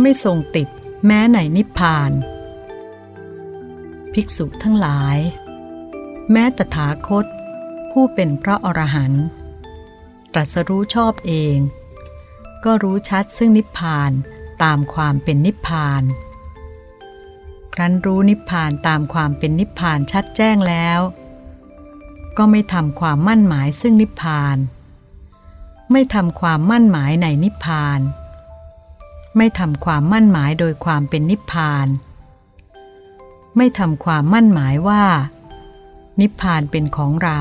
ไม่ทรงติดแม้ในนิพพาน ภิกษุทั้งหลาย แม้ตถาคต ผู้เป็นพระอรหันต์ตรัสรู้ชอบเอง ก็รู้ชัดซึ่งนิพพานตามความเป็นนิพพาน ครั้นรู้นิพพานตามความเป็นนิพพานชัดแจ้งแล้ว ก็ไม่ทำความมั่นหมายซึ่งนิพพาน ไม่ทำความมั่นหมายในนิพพาน ไม่ทำความมั่นหมายโดยความเป็นนิพพาน ไม่ทำความมั่นหมายว่า นิพพานเป็นของเรา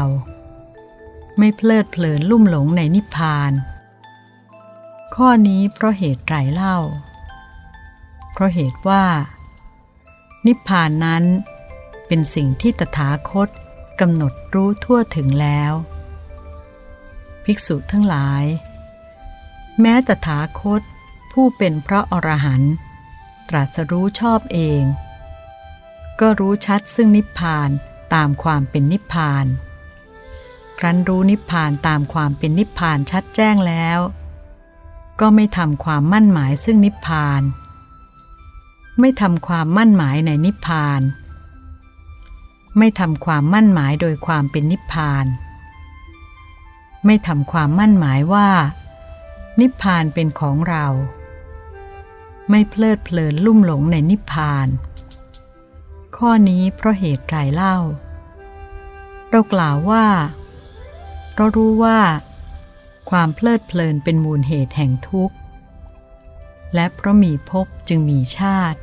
ไม่เพลิดเพลินลุ่มหลงในนิพพาน ข้อนี้เพราะเหตุไรเล่า เพราะเหตุว่า นิพพานนั้นเป็นสิ่งที่ตถาคตกำหนดรู้ทั่วถึงแล้ว ภิกษุทั้งหลาย แม้ตถาคต ผู้เป็นพระอรหันต์ตรัสรู้ชอบเอง ก็รู้ชัดซึ่งนิพพานตามความเป็นนิพพาน ครั้นรู้นิพพานตามความเป็นนิพพานชัดแจ้งแล้ว ก็ไม่ทำความมั่นหมายซึ่งนิพพาน ไม่ทำความมั่นหมายในนิพพาน ไม่ทำความมั่นหมายโดยความเป็นนิพพาน ไม่ทำความมั่นหมายว่า นิพพานเป็นของเรา ไม่เพลิดเพลินลุ่มหลงในนิพพาน ข้อนี้เพราะเหตุไรเล่า เรากล่าวว่าเรารู้ว่า ความเพลิดเพลินเป็นมูลเหตุแห่งทุกข์ และเพราะมีภพจึงมีชาติ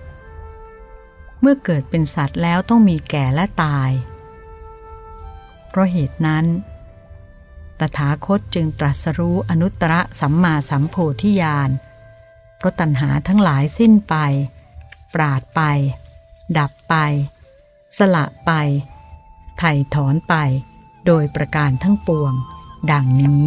เมื่อเกิดเป็นสัตว์แล้วต้องมีแก่และตาย เพราะเหตุนั้น ตถาคตจึงตรัสรู้อนุตตรสัมมาสัมโพธิญาณ เพราะตัณหาทั้งหลายสิ้นไป ปราดไป ดับไป สละไปไถ่ถอนไป โดยประการทั้งปวง ดังนี้